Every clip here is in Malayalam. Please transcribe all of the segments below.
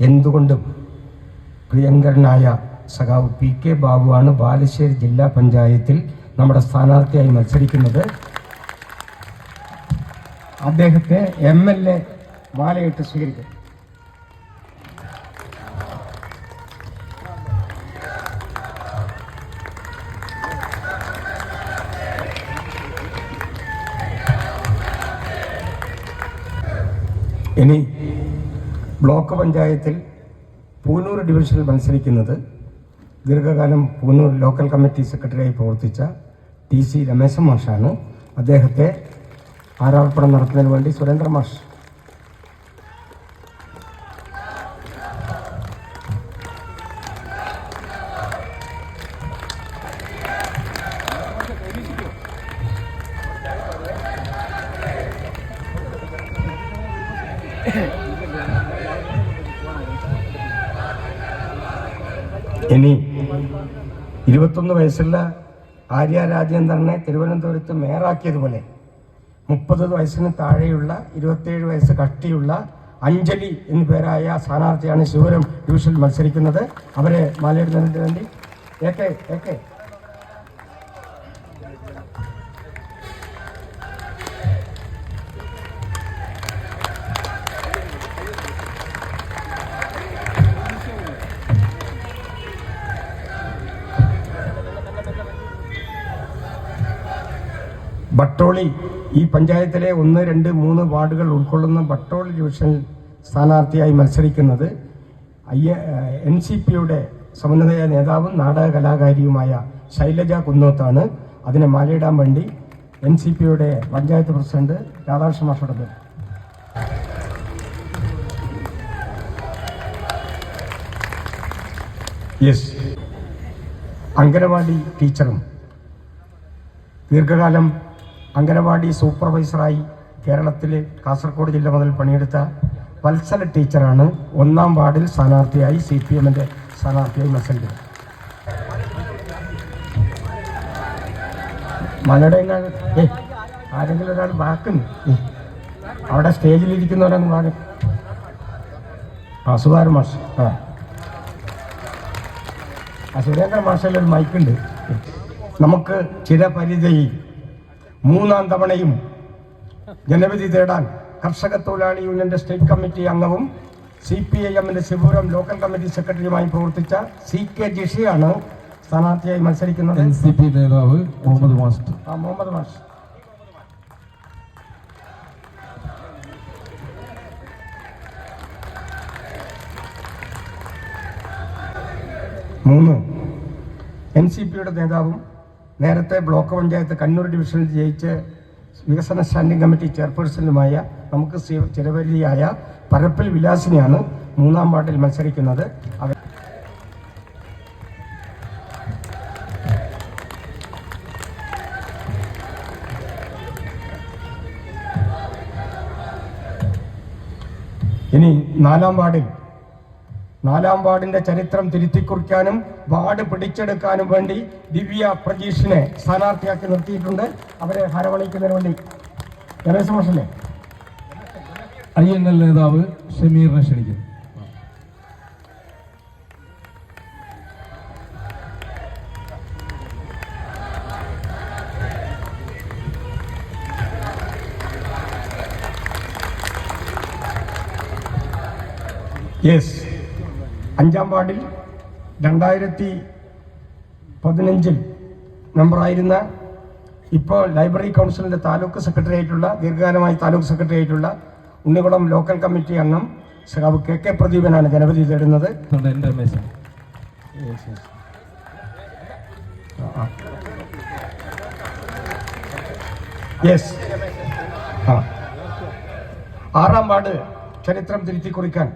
എന്തുകൊണ്ടും പ്രിയങ്കരനായ സഖാവ് പി കെ ബാബുവാണ് ബാലുശ്ശേരി ജില്ലാ പഞ്ചായത്തിൽ നമ്മുടെ സ്ഥാനാർത്ഥിയായി മത്സരിക്കുന്നത്. അദ്ദേഹത്തെ എം എൽ എ വാലയിട്ട് സ്വീകരിക്കും. ഇനി ബ്ലോക്ക് പഞ്ചായത്തിൽ പൂനൂർ ഡിവിഷനിൽ മത്സരിക്കുന്നത് ദീർഘകാലം പൂനൂർ ലോക്കൽ കമ്മിറ്റി സെക്രട്ടറിയായി പ്രവർത്തിച്ച ടി സി രമേശൻ മാഷാണ്. അദ്ദേഹത്തെ ആരോപണം നടത്തുന്നതിന് വേണ്ടി സുരേന്ദ്ര മാഷ് ഇനി ഇരുപത്തൊന്ന് വയസ്സുള്ള ആര്യ രാജേന്ദ്രനെ തിരുവനന്തപുരത്ത് മേയറാക്കിയതുപോലെ മുപ്പത് വയസ്സിന് താഴെയുള്ള ഇരുപത്തേഴ് വയസ്സ് കട്ടിയുള്ള അഞ്ജലി എന്നു പേരായ സ്ഥാനാർത്ഥിയാണ് ശിവരം ഡിവിഷനിൽ മത്സരിക്കുന്നത്. അവരെ മാലയിടുന്നതിന് വേണ്ടി. A K A K. Battoli. ഈ പഞ്ചായത്തിലെ ഒന്ന് രണ്ട് മൂന്ന് വാർഡുകൾ ഉൾക്കൊള്ളുന്ന ബട്ടോളി ഡിവിഷനിൽ സ്ഥാനാർത്ഥിയായി മത്സരിക്കുന്നത് അയ്യ എൻ സി പിയുടെ സമന്വയ നേതാവും നാടക കലാകാരിയുമായ ശൈലജ കുന്നോത്താണ്. അതിനെ മാലയിടാൻ വേണ്ടി എൻ സി പിയുടെ പഞ്ചായത്ത് പ്രസിഡന്റ് രാധാകൃഷ്ണ മാഷോടത് യെസ്. അങ്കനവാടി ടീച്ചറും ദീർഘകാലം അംഗനവാടി സൂപ്പർവൈസറായി കേരളത്തിലെ കാസർഗോഡ് ജില്ല മുതൽ പണിയെടുത്ത വത്സല ടീച്ചറാണ് ഒന്നാം വാർഡിൽ സ്ഥാനാർത്ഥിയായി സി പി എമ്മിന്റെ സ്ഥാനാർത്ഥിയായി മത്സരിക്കുന്നത്. ഏ ആരെങ്കിലും ഒരാൾ ബാക്കുന്നു അവിടെ സ്റ്റേജിലിരിക്കുന്നവരങ്ങ് വാങ്ങി ആ സുധാകരൻ മാഷ്. ആ. ആ സുരേന്ദ്ര മാഷയിൽ ഒരു മൈക്കുണ്ട് നമുക്ക് ചിരപരിചയിൽ മൂന്നാം തവണയും ജനവിധി തേടാൻ കർഷക തൊഴിലാളി യൂണിയന്റെ സ്റ്റേറ്റ് കമ്മിറ്റി അംഗവും സി പി ഐ എമ്മിന്റെ ശിവപുരം ലോക്കൽ കമ്മിറ്റി സെക്രട്ടറിയുമായി പ്രവർത്തിച്ച സി കെ ജിഷിയാണ് സ്ഥാനാർത്ഥിയായി മത്സരിക്കുന്നത്. എൻ സി പി നേതാവ് മുഹമ്മദ് മാസ്റ്റർ. ആ മുഹമ്മദ് മാസ്റ്റർ. മൂന്ന്. എൻ സി പിയുടെ നേതാവും നേരത്തെ ബ്ലോക്ക് പഞ്ചായത്ത് കണ്ണൂർ ഡിവിഷനിൽ ജയിച്ച് വികസന സ്റ്റാൻഡിംഗ് കമ്മിറ്റി ചെയർപേഴ്സണുമായ നമുക്ക് ചിരപരിചിയായ പരപ്പിൽ വിലാസിനെയാണ് മൂന്നാം വാർഡിൽ മത്സരിക്കുന്നത്. ഇനി നാലാം വാർഡിൽ നാലാം വാർഡിന്റെ ചരിത്രം തിരുത്തിക്കുറിക്കാനും വാർഡ് പിടിച്ചെടുക്കാനും വേണ്ടി ദിവ്യ പ്രജീഷിനെ സ്ഥാനാർത്ഥിയാക്കി നിർത്തിയിട്ടുണ്ട്. അവരെ ഹരവണിക്കുന്നതിന് വേണ്ടി. രമേശ് മോഷല്ലേ? ഐ എൻ എൽ നേതാവ് ഷമീറിനെ ക്ഷണിക്കുന്നു. യെസ് അഞ്ചാം വാർഡിൽ രണ്ടായിരത്തി പതിനഞ്ചിൽ മെമ്പറായിരുന്ന ഇപ്പോൾ ലൈബ്രറി കൗൺസിലിന്റെ താലൂക്ക് സെക്രട്ടറി ആയിട്ടുള്ള ദീർഘകാലമായി താലൂക്ക് സെക്രട്ടറി ആയിട്ടുള്ള ഉണ്ണികുളം ലോക്കൽ കമ്മിറ്റി അംഗം സഖാവ് കെ കെ പ്രദീപനാണ് ജനപതി തേടുന്നത്. യെസ് ആറാം വാർഡ് ചരിത്രം തിരുത്തി കുറിക്കാൻ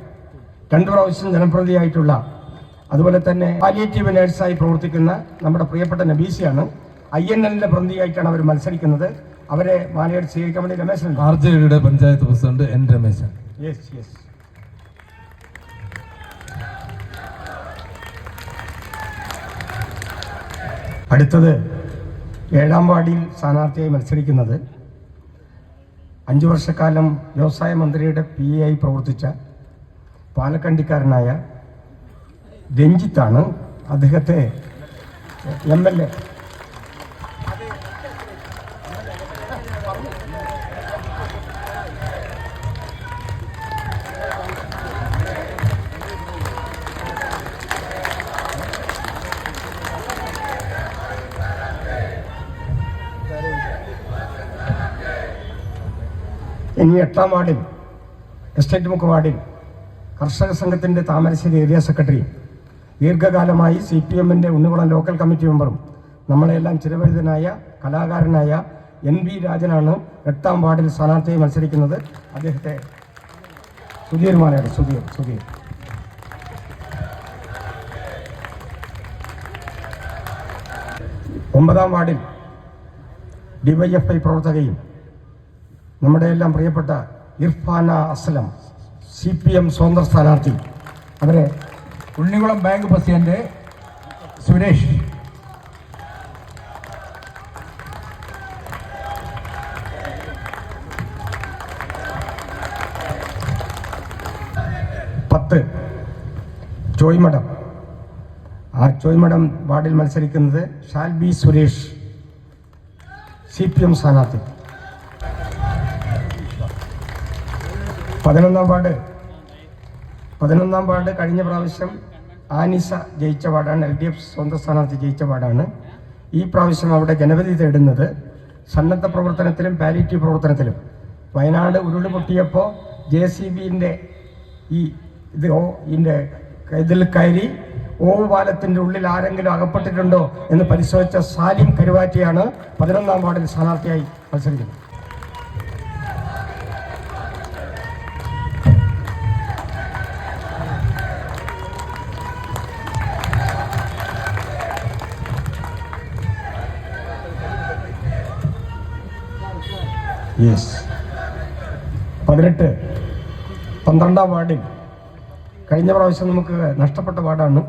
രണ്ടു പ്രാവശ്യം ജനപ്രതിയായിട്ടുള്ള അതുപോലെ തന്നെ പാലിയേറ്റീവ് നേഴ്സായി പ്രവർത്തിക്കുന്ന നമ്മുടെ പ്രിയപ്പെട്ട നബീസിയാണ്. ഐ എൻ എല്ലിന്റെ പ്രതിയായിട്ടാണ് അവർ മത്സരിക്കുന്നത്. അവരെ മാലയുടെ സ്വീകരിക്കാൻ വേണ്ടി രമേശൻ ആർ ജെ ഡിയുടെ panchayat president N Rameshan. Yes yes അടുത്തത് ഏഴാം വാർഡിൽ സ്ഥാനാർത്ഥിയായി മത്സരിക്കുന്നത്. അഞ്ചു വർഷക്കാലം വ്യവസായ മന്ത്രിയുടെ പി എ ആയി പ്രവർത്തിച്ച പാലക്കണ്ടിക്കാരനായ രഞ്ജിത്താണ് അദ്ദേഹത്തെ എം എൽ എ. ഇനി എട്ടാം വാർഡിൽ എസ്റ്റേറ്റ് മുക്ക് വാർഡിൽ കർഷക സംഘത്തിന്റെ താമരശ്ശേരി ഏരിയ സെക്രട്ടറി. ദീർഘകാലമായി സി പി എമ്മിന്റെ ഉണ്ണികുളം ലോക്കൽ കമ്മിറ്റി മെമ്പറും നമ്മളെല്ലാം ചിരപരിതനായ കലാകാരനായ എൻ വി രാജനാണ് എട്ടാം വാർഡിൽ സ്ഥാനാർത്ഥിയെ മത്സരിക്കുന്നത്. അദ്ദേഹത്തെ സുധീർ സുധീർ സുധീർ. ഒമ്പതാം വാർഡിൽ ഡിവൈഎഫ്ഐ പ്രവർത്തകയും നമ്മുടെ എല്ലാം പ്രിയപ്പെട്ട Irfana Aslam C P M സ്വതന്ത്ര സ്ഥാനാർത്ഥി. അവരെ ഉണ്ണികുളം ബാങ്ക് പ്രസിഡന്റ് സുരേഷ്. പത്ത്. ചോയ്മഠം. ആ ചോയ്മഠം വാർഡിൽ മത്സരിക്കുന്നത് Shalbi Suresh C P M സ്ഥാനാർത്ഥി. പതിനൊന്നാം വാർഡ് പതിനൊന്നാം വാർഡ് കഴിഞ്ഞ പ്രാവശ്യം ആനിസ ജയിച്ച വാർഡാണ് എൽ ഡി എഫ് സ്വന്തം സ്ഥാനാർത്ഥി ജയിച്ച വാർഡാണ് ഈ പ്രാവശ്യം അവിടെ ജനവധി തേടുന്നത് സന്നദ്ധ പ്രവർത്തനത്തിലും പാലിറ്റീവ് പ്രവർത്തനത്തിലും. വയനാട് ഉരുൾ പൊട്ടിയപ്പോൾ ജെ സി ബിന്റെ ഈ ഇത് ഓ ഇതിന്റെ ഇതിൽ കയറി ഓ പാലത്തിന്റെ ഉള്ളിൽ ആരെങ്കിലും അകപ്പെട്ടിട്ടുണ്ടോ എന്ന് പരിശോധിച്ച സാലിം കരുവാറ്റിയാണ് പതിനൊന്നാം വാർഡിൽ സ്ഥാനാർത്ഥിയായി മത്സരിക്കുന്നത്. യെസ് പതിനെട്ട്. പന്ത്രണ്ടാം വാർഡിൽ. കഴിഞ്ഞ പ്രാവശ്യം നമുക്ക് നഷ്ടപ്പെട്ട വാർഡാണ്.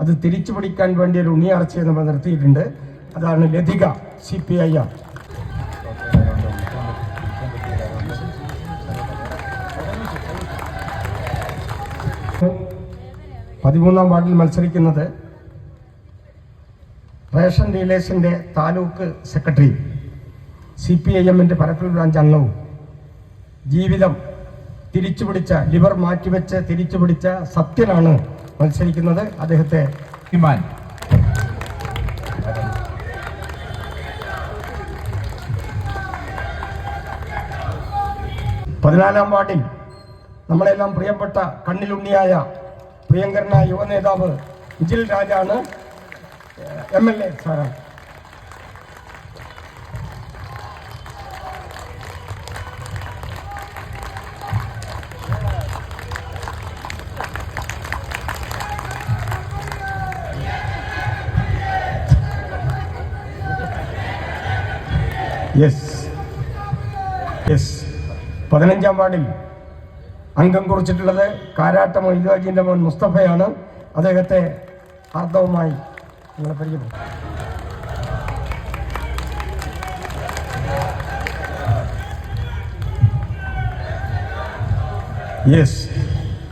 അത് തിരിച്ചു പിടിക്കാൻ വേണ്ടി ഒരു ഉണ്ണിയാർച്ചയെ നമ്മൾ നിർത്തിയിട്ടുണ്ട്. അതാണ് Lathika C P I R പതിമൂന്നാം വാർഡിൽ മത്സരിക്കുന്നത് ration ഡീലേഴ്സിന്റെ taluk secretary. C P I എമ്മിന്റെ പരപ്പിൽ ബ്രാഞ്ച് അംഗവും ജീവിതം തിരിച്ചുപിടിച്ച ലിവർ മാറ്റിവെച്ച് തിരിച്ചുപിടിച്ച സത്യനാണ് മത്സരിക്കുന്നത് അദ്ദേഹത്തെ ഇമാൻ പതിനാലാം വാർഡിൽ നമ്മളെല്ലാം പ്രിയപ്പെട്ട കണ്ണിലുണ്ണിയായ പ്രിയങ്കരനായ യുവ നേതാവ് വിജിൽ രാജാണ് എം എൽ എ സാറാണ്. യെസ് യെസ് പതിനഞ്ചാം വാർഡിൽ അംഗം കുറിച്ചിട്ടുള്ളത് കാരാട്ട മൊയ്താജിന്റെ മോൻ മുസ്തഫയാണ്. അദ്ദേഹത്തെ ഹാർദവുമായി നിങ്ങളെ പരിചയപ്പെടും യെസ്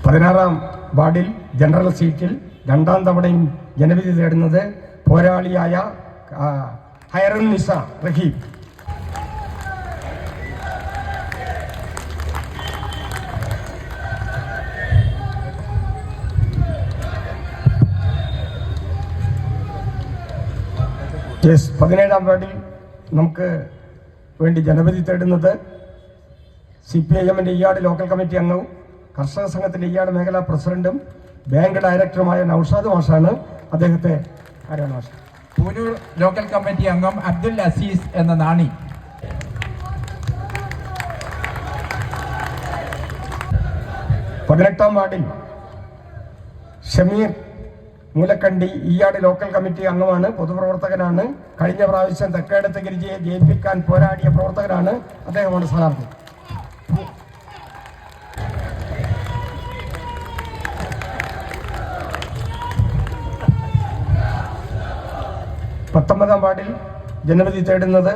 പതിനാറാം വാർഡിൽ ജനറൽ സീറ്റിൽ രണ്ടാം തവണയും ജനവിധി തേടുന്നത് പോരാളിയായ ഹൈറൻ നിസ റഹീം യെസ് പതിനേഴാം വാർഡിൽ നമുക്ക് വേണ്ടി ജനപതി തേടുന്നത് സി പി ഐ എമ്മിന്റെ ഇയാട് ലോക്കൽ കമ്മിറ്റി അംഗവും കർഷക സംഘത്തിന്റെ ഇയാട് മേഖലാ പ്രസിഡന്റും ബാങ്ക് ഡയറക്ടറുമായ നൌഷാദ് മാഷാണ് അദ്ദേഹത്തെ ആരാണ് മാഷ? പൂനൂർ ലോക്കൽ കമ്മിറ്റി അംഗം അബ്ദുൽ അസീസ് എന്ന നാണി. പതിനെട്ടാം വാർഡിൽ ഷമീർ മൂലക്കണ്ടി ഈയാട് ലോക്കൽ കമ്മിറ്റി അംഗമാണ് പൊതുപ്രവർത്തകനാണ്. കഴിഞ്ഞ പ്രാവശ്യം തെക്കേടത്ത് ഗിരിജയെ ജയിപ്പിക്കാൻ പോരാടിയ പ്രവർത്തകനാണ് അദ്ദേഹമാണ് സ്ഥാനാർത്ഥി. പത്തൊമ്പതാം വാർഡിൽ ജനവിധി തേടുന്നത്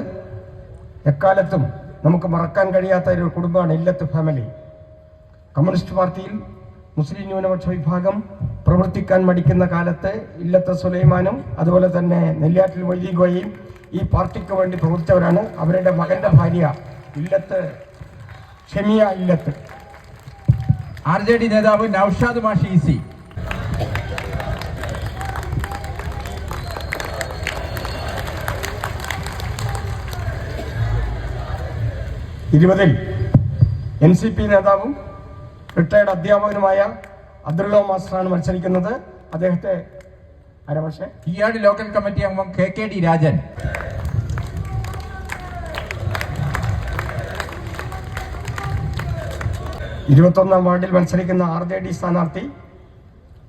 എക്കാലത്തും നമുക്ക് മറക്കാൻ കഴിയാത്ത ഒരു കുടുംബമാണ് ഇല്ലത്ത് ഫാമിലി. കമ്മ്യൂണിസ്റ്റ് പാർട്ടിയിൽ മുസ്ലിം ന്യൂനപക്ഷ വിഭാഗം പ്രവർത്തിക്കാൻ മടിക്കുന്ന കാലത്ത് ഇല്ലത്തെ സുലൈമാനും അതുപോലെ തന്നെ നെല്ലിയാറ്റിൽ മൊയ്തീഗോയും ഈ പാർട്ടിക്ക് വേണ്ടി പ്രവർത്തിച്ചവരാണ്. അവരുടെ മകന്റെ ഭാര്യ ഇല്ലത്ത് ഷെമിയ ഇല്ലത്ത്. ആർ ജെ ഡി നേതാവ് നൌഷാദ് മാഷി ഇരുപതിൽ എൻ സി പി നേതാവും റിട്ടയർഡ് അധ്യാപകനുമായ അബ്ദുള്ള മാസ്റ്ററാണ് മത്സരിക്കുന്നത്. അദ്ദേഹത്തെ അരവർഷേ കിയാട് ലോക്കൽ കമ്മിറ്റി അംഗം കെ കെ ഡി രാജൻ. ഇരുപത്തൊന്നാം വാർഡിൽ മത്സരിക്കുന്ന ആർ ജെ ഡി സ്ഥാനാർത്ഥി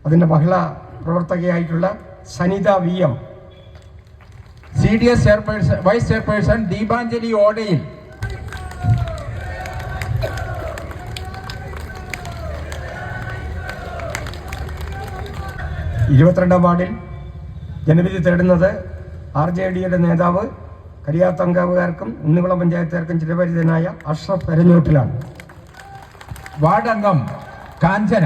അതിന്റെ മഹിളാ പ്രവർത്തകയായിട്ടുള്ള Sanitha V M. C D S chairperson vice chairperson Deepanjali ഓടയിൽ ഇരുപത്തിരണ്ടാം വാർഡിൽ ജനവിധി തേടുന്നത് ആർ ജെ ഡിയുടെ നേതാവ് കരിയാത്തങ്കാവുകാർക്കും ഉണ്ണികുളം പഞ്ചായത്തുകാർക്കും ചിരപരിചിതനായ അഷ്റഫ് എരഞ്ഞോട്ടിലാണ് വാർഡ് അംഗം കാഞ്ചന.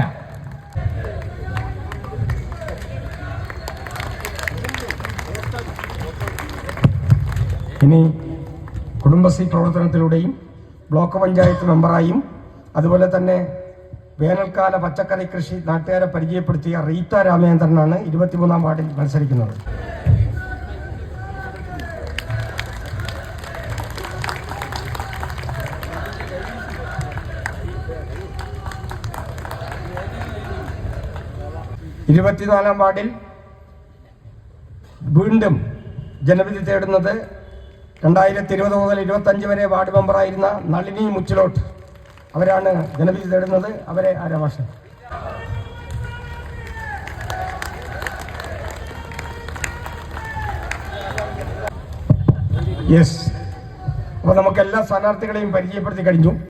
ഇനി കുടുംബശ്രീ പ്രവർത്തനത്തിലൂടെയും ബ്ലോക്ക് പഞ്ചായത്ത് മെമ്പറായും അതുപോലെ തന്നെ വേനൽക്കാല പച്ചക്കറി കൃഷി നാട്ടുകാരെ പരിചയപ്പെടുത്തിയ റീത്ത രാമേന്ദ്രനാണ് ഇരുപത്തിമൂന്നാം വാർഡിൽ മത്സരിക്കുന്നത്. ഇരുപത്തിനാലാം വാർഡിൽ വീണ്ടും ജനവിധി തേടുന്നത് രണ്ടായിരത്തി ഇരുപത് മുതൽ ഇരുപത്തഞ്ച് വരെ വാർഡ് മെമ്പറായിരുന്ന നളിനി മുച്ചിലോട്ട്. അവരാണ് ജനവിധി തേടുന്നത്. അവരെ ആരാമാശം യെസ് അപ്പോൾ നമുക്ക് എല്ലാ സ്ഥാനാർത്ഥികളെയും പരിചയപ്പെടുത്തി കഴിഞ്ഞു.